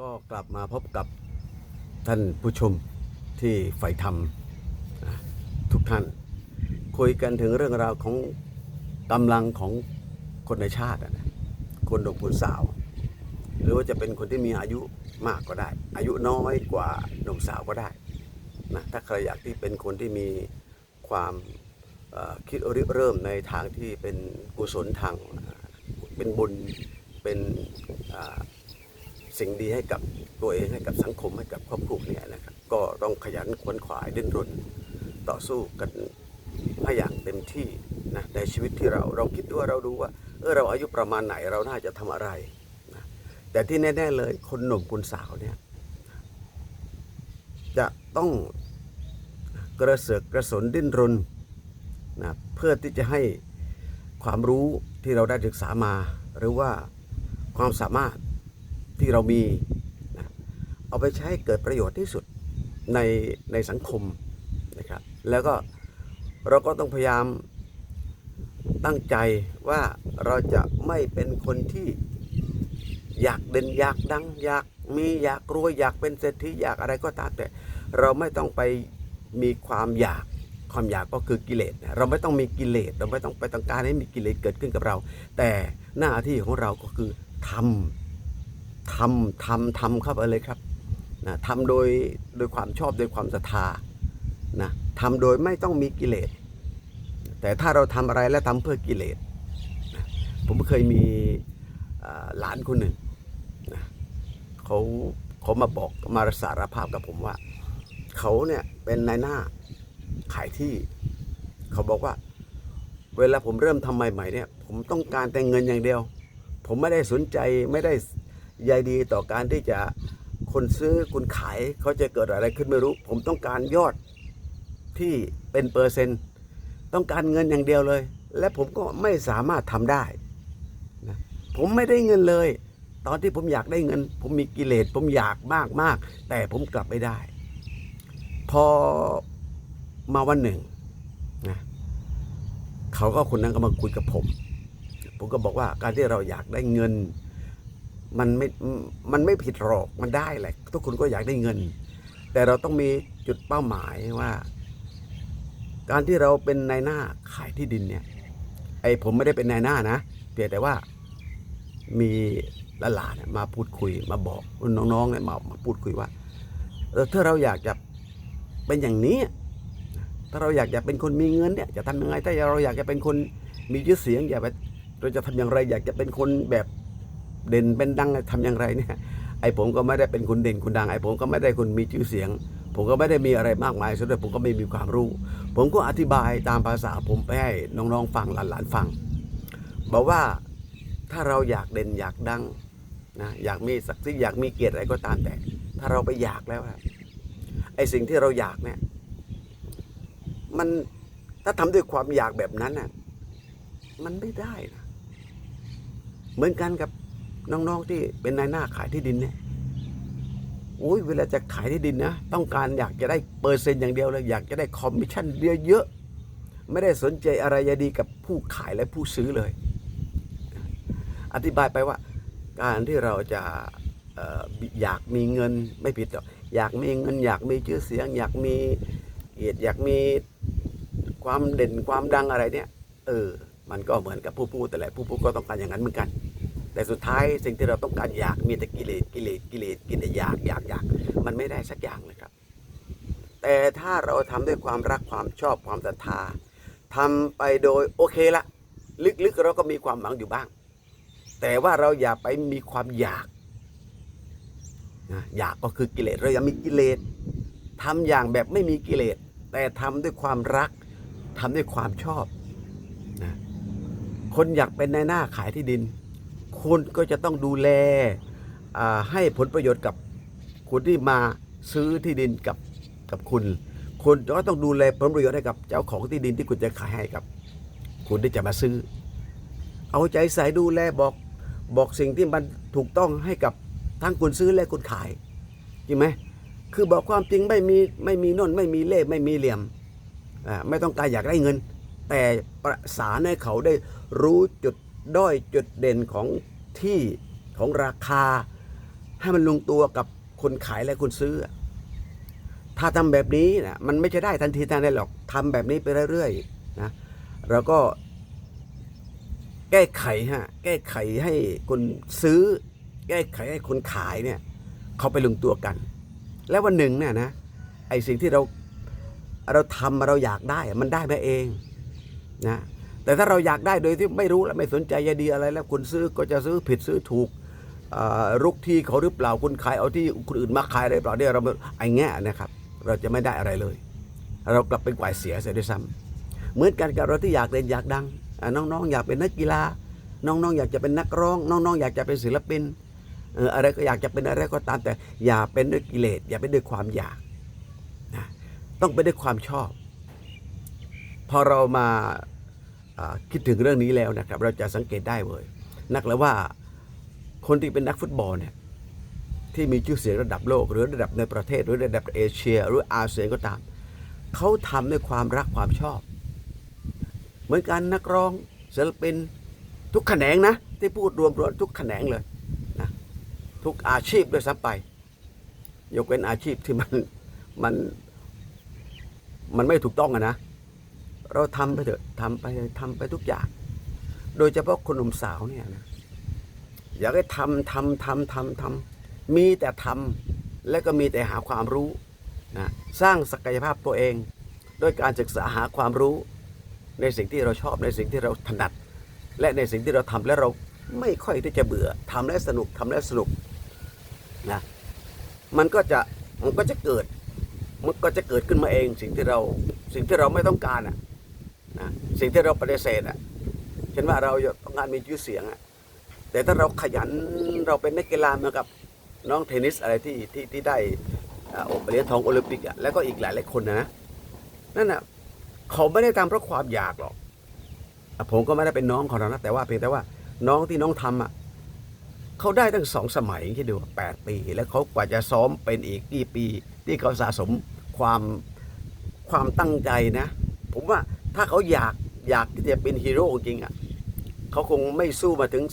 ก็กลับมาพบกับท่านผู้ชมที่ใฝ่ธรรมทุกท่าน คุยกันถึงเรื่องราวของกำลังของคนในชาตินะคนหนุ่มคนสาว หรือว่าจะเป็นคนที่มีอายุมากก็ได้ อายุน้อยกว่าหนุ่มสาวก็ได้นะถ้าใครอยากที่เป็นคนที่มีความคิดริเริ่มในทางที่เป็นกุศลทางเป็นบุญเป็น สิ่งดีให้กับตัวเองให้กับสังคมให้กับครอบครัวเนี่ยนะครับก็ต้องขยันขวนขวายดิ้นรนต่อสู้กันให้อย่างเต็มที่นะในชีวิตที่เราเราคิดดูว่าเราดูว่าเออเราอายุประมาณไหนเราน่าจะทำอะไรนะแต่ที่แน่ๆเลยคนหนุ่มคนสาวเนี่ยจะต้องกระเสือกกระสนดิ้นรนนะเพื่อที่จะให้ความรู้ที่เราได้ศึกษามา หรือว่าความสามารถ ที่เรามีนะเอาไปใช้ใเกิดประโยชน์ที่สุดในในสังคมนะครับแล้วก็เราก็ต้องพยายามตั้งใจว่าเราจะไม่เป็นคนที่อยากเด่นอยากดังอยากมีอยากรวยอยากเป็นเศรษฐีอยากอะไรก็ตามแต่เราไม่ต้องไปมีความอยากความอยากก็คือกิเลสเราไม่ต้องมีกิเลสเราไม่ต้องไปต้องการให้มีกิเลสเกิดขึ้นกับเรา แต่หน้าที่ของเราก็คือทำ ทำทำทำเข้าไปเลยครับนะทำโดยโดยความชอบโดยความศรัทธานะทำโดยไม่ต้องมีกิเลส แต่ถ้าเราทำอะไรแล้วทำเพื่อกิเลสนะผมเคยมีหลานคนหนึ่งนะเขาเขามาบอกมาสารภาพกับผมว่า เขาเนี่ยเป็นนายหน้าขายที่ เขาบอกว่า เวลาผมเริ่มทำใหม่ๆเนี่ย ผมต้องการแต่เงินอย่างเดียว ผมไม่ได้สนใจไม่ได้ ใยดีต่อการที่จะคนซื้อคนขายเขาจะเกิดอะไรขึ้นไม่รู้ ผมต้องการยอดที่เป็นเปอร์เซ็นต์ ต้องการเงินอย่างเดียวเลย และผมก็ไม่สามารถทำได้นะผมไม่ได้เงินเลย ตอนที่ผมอยากได้เงิน ผมมีกิเลสผมอยากมากมากแต่ผมกลับไม่ได้ พอมาวันหนึ่งนะเขาก็คนนั้นก็มาคุยกับผม ผมก็บอกว่าการที่เราอยากได้เงิน มันไม่มันไม่ผิดหรอกมันได้แหละ ทุกคนก็อยากได้เงิน แต่เราต้องมีจุดเป้าหมายว่า การที่เราเป็นนายหน้าขายที่ดินเนี่ย ไอ้ผมไม่ได้เป็นนายหน้านะเพียงแต่ว่ามีหลานๆมาพูดคุยมาบอกน้องๆเนี่ยมามาพูดคุยว่าเออถ้าเราอยากจะเป็นอย่างนี้ ถ้าเราอยากจะเป็นคนมีเงินเนี่ยจะทำยังไงถ้าเราอยากจะเป็นคนมีชื่อเสียงอยากไปเราจะทำอย่างไร อยากจะเป็นคนแบบ เด่นเป็นดังทำอย่างไรเนี่ยไอ้ผมก็ไม่ได้เป็นคนเด่นคนดังไอ้ผมก็ไม่ได้คนมีชื่อเสียง ผมก็ไม่ได้มีอะไรมากมายสุดท้ายผมก็ไม่มีความรู้ ผมก็อธิบายตามภาษาผมไปให้น้องๆฟังหลานๆฟัง บอกว่าถ้าเราอยากเด่นอยากดังนะอยากมีศักดิ์ศรีอยากมีเกียรติอะไรก็ตามแต่ ถ้าเราไปอยากแล้วไอ้สิ่งที่เราอยากเนี่ยมันถ้าทำด้วยความอยากแบบนั้นน่ะมันไม่ได้นะเหมือนกันกับ น้องๆที่เป็นนายหน้าขายที่ดินเนี่ยโอ้ยเวลาจะขายที่ดินนะ ต้องการอยากจะได้เปอร์เซ็นต์อย่างเดียวเลยอยากจะได้คอมมิชชั่นเยอะๆไม่ได้สนใจอะไรจะดีกับผู้ขายและผู้ซื้อเลย อธิบายไปว่า การที่เราจะอออยากมีเงินไม่ผิดหรอกอยากมีเงิน อยากมีชื่อเสียง อยากมีเกียรติอยากมีความเด่นความดังอะไรเนี่ยเออมันก็เหมือนกับผู้พูดแต่แหละผู้พูดก็ต้องการอย่างนั้นเหมือนกัน แต่สุดท้ายสิ่งที่เราต้องการอยากมีแต่กิเลสกิเลสกิเลสกินแต่อยากอยากอยากมันไม่ได้สักอย่างเลยครับ แต่ถ้าเราทำด้วยความรักความชอบความศรัทธาทำไปโดยโอเคละ ลึกๆเราก็มีความหวังอยู่บ้าง แต่ว่าเราอย่าไปมีความอยากนะอยากก็คือกิเลสเราอย่ามีกิเลสทำอย่างแบบไม่มีกิเลสแต่ทำด้วยความรักทำด้วยความชอบนะคนอยากเป็นนายหน้าขายที่ดิน คุณก็จะต้องดูแลให้ผลประโยชน์กับคนที่มาซื้อที่ดินกับกับคุณ คุณก็ต้องดูแลผลประโยชน์ให้กับเจ้าของที่ดินที่คุณจะขายให้กับ คุณที่จะมาซื้อ เอาใจใส่ดูแลบอกบอกสิ่งที่มันถูกต้องให้กับทั้งคนซื้อและคนขายจริงไหมคือบอกความจริงไม่มีไม่มีน่นไม่มีเล่ไม่มีเหลี่ยมไม่ต้องการอยากได้เงิน แต่ประสานให้เขาได้รู้จุด ด้อยจุดเด่นของที่ของราคา ให้มันลงตัวกับคนขายและคนซื้อ ถ้าทำแบบนี้นะมันไม่ใช่ได้ทันทีทันใดหรอกทำแบบนี้ไปเรื่อยๆนะเราก็แก้ไขฮะแก้ไขให้คนซื้อ แก้ไขให้คนขายเนี่ยเขาไปลงตัวกัน แล้ววันหนึ่งเนี่ยนะไอสิ่งที่เราเราทำเราอยากได้มันได้มาเองนะ แต่ถ้าเราอยากได้โดยที่ไม่รู้และไม่สนใจใยดีอะไร แล้วคนซื้อก็จะซื้อผิดซื้อถูกรุกที่เขาหรือเปล่าคนขายเอาที่คนอื่นมาขายอะไรหรือเปล่าเนี่ยเราไอ้แง่นะครับ เราจะไม่ได้อะไรเลย เรากลับเป็นฝ่ายเสียเสียด้วยซ้ำเหมือนกันกับเราที่อยากเรียนอยากดังน้องๆ อยากเป็นนักกีฬา น้องๆ อยากจะเป็นนักร้อง น้องๆ อยากจะเป็นศิลปินอะไรก็อยากจะเป็นอะไรก็ตามแต่อย่าเป็นด้วยกิเลสอย่าเป็นด้วยความอยากนะต้องเป็นด้วยความชอบ พอเรามา คิดถึงเรื่องนี้แล้วนะครับ เราจะสังเกตได้เลย นักแล้วว่าคนที่เป็นนักฟุตบอลเนี่ยที่มีชื่อเสียงระดับโลก หรือระดับในประเทศหรือระดับเอเชีย หรืออาเซียนก็ตาม เขาทำด้วยความรักความชอบ เหมือนกันนักร้องศิลปินทุกแขนงนะ ที่พูดรวมรวมทุกแขนงเลยนะทุกอาชีพด้วยซ้ำไป ยกเว้นอาชีพที่มันมันมันไม่ถูกต้องอะนะ เราทำไปเถอะทำไปทำไปทุกอย่าง โดยเฉพาะคนหนุ่มสาวเนี่ยนะอยากให้ทำทำทำทำทำมีแต่ทำและก็มีแต่หาความรู้นะสร้างศักยภาพตัวเองด้วยการศึกษาหาความรู้ ในสิ่งที่เราชอบในสิ่งที่เราถนัด และในสิ่งที่เราทำแล้วเราไม่ค่อยที่จะเบื่อทำแล้วสนุกทำแล้วสนุกนะมันก็จะมันก็จะเกิดมันก็จะเกิดขึ้นมาเองสิ่งที่เราสิ่งที่เราไม่ต้องการอะนะ สิ่งที่เราปฏิเสธอะเช่นว่าเราต้องการมีชื่อเสียงอะแต่ถ้าเราขยันเราเป็นนักกีฬาเหมือนกับน้องเทนนิสอะไรที่ที่ที่ได้อ่าเหรียญทองโอลิมปิกอะแล้วก็อีกหลายหลายคนนะนั่นอะเขาไม่ได้ทำเพราะความอยากหรอกผมก็ไม่ได้เป็นน้องของเรานะแต่ว่าเพียงแต่ว่าน้องที่น้องทำอะเขาได้ตั้งสองสมัยคิดดูแปดปี แล้วเขากว่าจะซ้อมเป็นอีกกี่ปี ที่เขาสะสมความความตั้งใจนะ ผมว่าถ้าเขาอยาก อยากที่จะเป็นฮีโร่จริงอะเขาคงไม่สู้มาถึง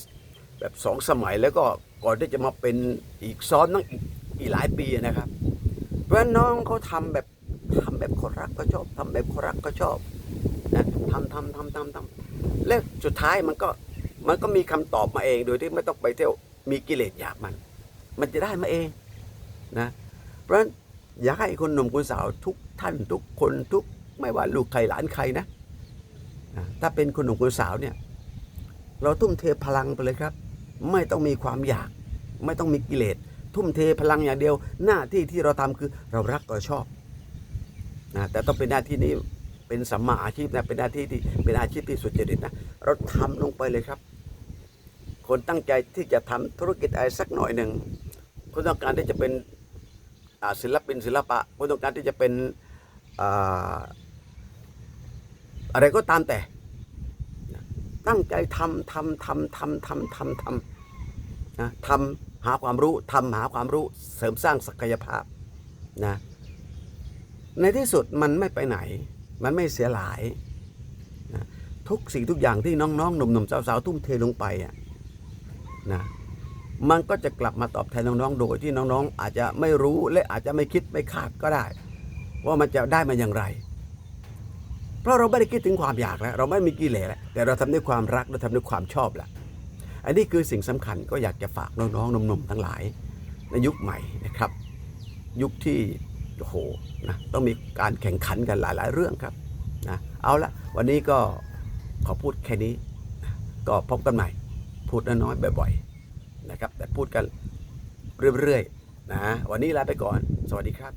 แบบสองสมัยแล้วก็ก่อนที่จะมาเป็นอีกซ้อมตั้งอีกอีกหลายปีนะครับ เพราะนั้นน้องเขาทำแบบทำแบบคนรักก็ชอบทำแบบคนรักก็ชอบนะทำทำทำทำทำและสุดท้ายมันก็มันก็มีคำตอบมาเองโดยที่ไม่ต้องไปเที่ยวมีกิเลสอยากมัน มันจะได้มาเองนะเพราะฉะนั้นอยากให้คนหนุ่มคนสาวทุกท่านทุกคนทุกไม่ว่าลูกใครหลานใครนะ ถ้าเป็นคนหนุ่มคนสาวเนี่ยเราทุ่มเทพลังไปเลยครับ ไม่ต้องมีความอยาก ไม่ต้องมีกิเลสทุ่มเทพลังอย่างเดียว หน้าที่ที่เราทำคือเรารักเราชอบนะแต่ต้องเป็นหน้าที่นี้เป็นสัมมาอาชีพนะเป็นหน้าที่ที่เป็นอาชีพที่สุจริตนะเราทำลงไปเลยครับ คนตั้งใจที่จะทำธุรกิจอะไรสักหน่อยหนึ่งคนต้องการที่จะเป็นศิลปินศิลปะคนต้องการที่จะเป็น อะไรก็ตามแต่ ตั้งใจทำทำทำทำทำทำทำนะทำหาความรู้ทำหาความรู้เสริมสร้างศักยภาพนะในที่สุดมันไม่ไปไหน มันไม่เสียหลายนะทุกสิ่งทุกอย่างที่น้องๆหนุ่มๆสาวๆทุ่มเทลงไปอะนะมันก็จะกลับมาตอบแทนน้องๆ โดยที่น้องๆ อาจจะไม่รู้และอาจจะไม่คิดไม่คาดก็ได้ ว่ามันจะได้มาอย่างไร เพราะเราไม่ได้คิดถึงความอยากแล้วเราไม่มีกิเลสแล้วแต่เราทำด้วยความรักเราทำด้วยความชอบแหละอันนี้คือสิ่งสำคัญก็อยากจะฝากน้องๆหนุ่มๆทั้งหลาย ในยุคใหม่นะครับ ยุคที่โอ้โหนะต้องมีการแข่งขันกันหลาย ๆ เรื่องครับนะเอาละวันนี้ก็ขอพูดแค่นี้ ก็พบกันใหม่ พูดน้อยๆบ่อย ๆ นะครับ แต่พูดกันเรื่อยๆนะวันนี้ลาไปก่อน สวัสดีครับ